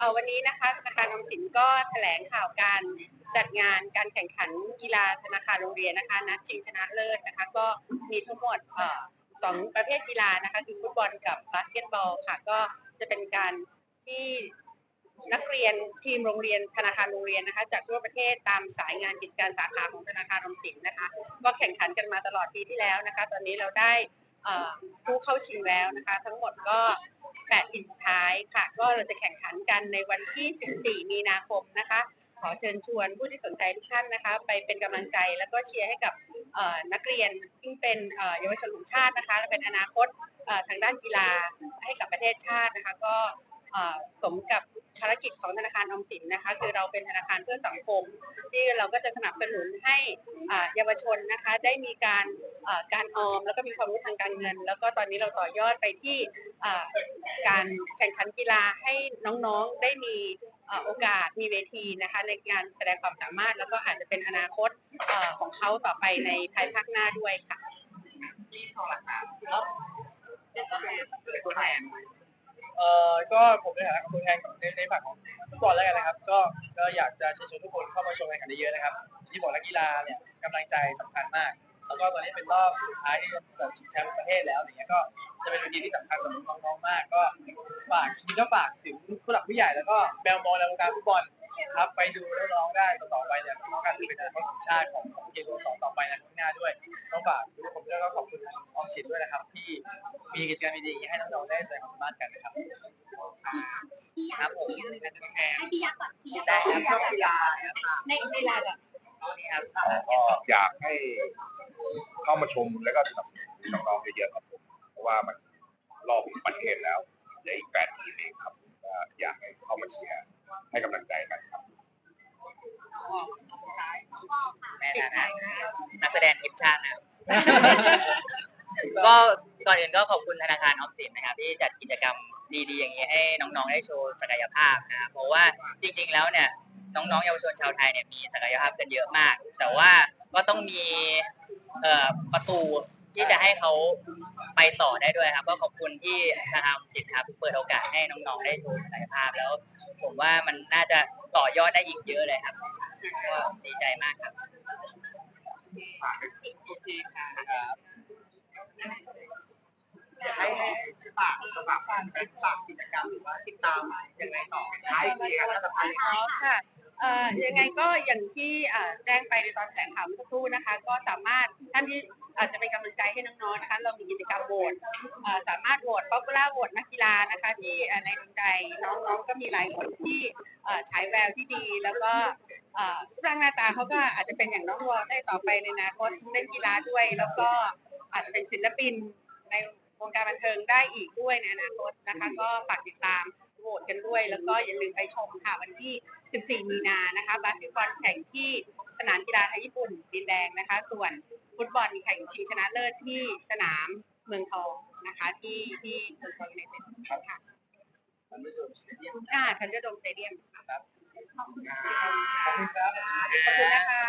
เอ่อวันนี้นะคะธนาคารออมสินก็แถลงข่าวการจัดงานการแข่งขันกีฬาธนาคารโรงเรียนนะคะนัดชิงชนะเลิศนะคะ ก็มีทั้งหมดสองประเภทกีฬานะคะคือฟุตบอลกับบาสเกตบอลค่ะ ก็จะเป็นการที่นักเรียนทีมโรงเรียนธนาคารโรงเรียนนะคะจากทั่วประเทศตามสายงานกิจการสาขาของธนาคารออมสินนะคะ ก็แข่งขันกันมาตลอดปีที่แล้วนะคะ ตอนนี้เราได้ผู้เข้าชิงแล้วนะคะ ทั้งหมดก็ แปดทีมสุดท้ายค่ะ ก็เราจะแข่งขันกันในวันที่ 14 มีนาคมนะคะ ขอเชิญชวนผู้ที่สนใจทุกท่านนะคะ ไปเป็นกำลังใจแล้วก็เชียร์ให้กับเอ่อนักเรียนซึ่งเป็นเอ่อเยาวชนของชาตินะคะ และเป็นอนาคตเอ่อทางด้านกีฬาให้กับประเทศชาตินะคะ ก็เอ่อสมกับ ภารกิจของธนาคารออมสินนะคะ คือเราเป็นธนาคารเพื่อสังคม ที่เราก็จะสนับสนุนให้เยาวชนนะคะได้มีการการออม แล้วก็มีความรู้ทางการเงิน แล้วก็ตอนนี้เราต่อยอดไปที่การแข่งขันกีฬาให้น้องๆได้มีโอกาสมีเวทีนะคะในการแสดงความสามารถ แล้วก็อาจจะเป็นอนาคตอของเขาต่อไปในภายภาคหน้าด้วยค่ะเป็นตัวแทน เอ่อก็ผมในฐานะตัวแทนของในในฝั่งของฟุตบอลแล้วกันนะครับ ก็ก็อยากจะเชิญชวนทุกคนเข้ามาชมการแข่งขันเยอะๆนะครับที่บอกนักกีฬาเนี่ยกำลังใจสำคัญมาก แล้วก็ตอนนี้เป็นรอบสุดท้ายที่จะชิงแชมป์ประเทศแล้วอย่างเงี้ยก็จะเป็นเวทีที่สำคัญสำหรับน้องๆมาก ก็ฝากจริงๆก็ฝากถึงผู้หลักผู้ใหญ่แล้วก็แบลมองในวงการฟุตบอล ครับไปดูน้องๆได้ต่อๆไปเนี่ยน้องๆกันจะเป็นอนาคตของชาติของของเกมสองต่อไปในข้างหน้าด้วยต้องฝากทุกคนด้วยแล้วก็ขอบคุณทางออมสินด้วยนะครับ ที่มีกิจกรรมดีๆให้น้องๆได้แสดงความสามารถกันนะครับครับผมเป็นตัวแทนให้พี่ยักษ์ก่อนพี่ยักษ์ได้ครับชอบกีฬานะคะในในลาแบบนี่ครับก็อยากให้เข้ามาชมแล้วก็สนับสนุนน้องๆเยอะๆครับผมเพราะว่ามันรอบประเทศแล้วเหลืออีกแปดทีมเองครับก็อยากให้เข้ามาเชียร์ให้กำลังใจกันครับ ในฐานะนักแสดงทีมชาตินะก็ก่อนอื่นก็ขอบคุณธนาคารออมสินนะครับ ที่จัดกิจกรรมดีๆอย่างนี้ให้น้องๆได้โชว์ศักยภาพนะครับเพราะว่าจริง ๆ แล้วเนี่ยน้องๆเยาวชนชาวไทยเนี่ยมีศักยภาพกันเยอะมาก แต่ว่าก็ต้องมีเอ่อประตูที่จะให้เขาไปต่อได้ด้วยครับ ก็ขอบคุณที่ทางสิทธิ์ครับเปิดโอกาสให้น้องๆได้โชว์ศักยภาพแล้ว ผมว่ามันน่าจะต่อยอดได้อีกเยอะเลยครับ ก็ดีใจมากครับให้ให้ฝากสมัครฝากกิจกรรมหรือว่าติดตามยังไงต่อท้ายปีครับสำคัญอ๋อค่ะ เอ่อยังไงก็อย่างที่อ่อแจ้งไปในตอนแถลงข่าวเมื่อสักครู่นะคะ ก็สามารถท่านที่อาจจะเป็นกำลังใจให้น้องๆนะคะ เรามีกิจกรรมโหวตเอ่อสามารถโหวตป๊อปปูล่าโหวตนักกีฬานะคะ ที่เอ่อในดวงใจน้องๆก็มีหลายคนที่เอ่อฉายแววที่ดี แล้วก็เอ่อสร้างหน้าตาเขาก็อาจจะเป็นอย่างน้องวอลได้ต่อไปในอนาคตเล่นกีฬาด้วย แล้วก็อาจจะเป็นศิลปินในวงการบันเทิงได้อีกด้วยในอนาคตนะคะ ก็ฝากติดตาม โหวตกันด้วย แล้วก็อย่าลืมไปชมค่ะวันที่ 14 มีนานะคะบาสเกตบอลแข่งที่สนามกีฬาไทยญี่ปุ่นดินแดงนะคะ ส่วนฟุตบอลแข่งชิงชนะเลิศที่สนามเมืองทองนะคะ ที่ที่เมืองทองยูไนเต็ดค่ะอ่าทันเดอร์โดมสเตเดียมค่ะขอบคุณครับขอบคุณนะคะ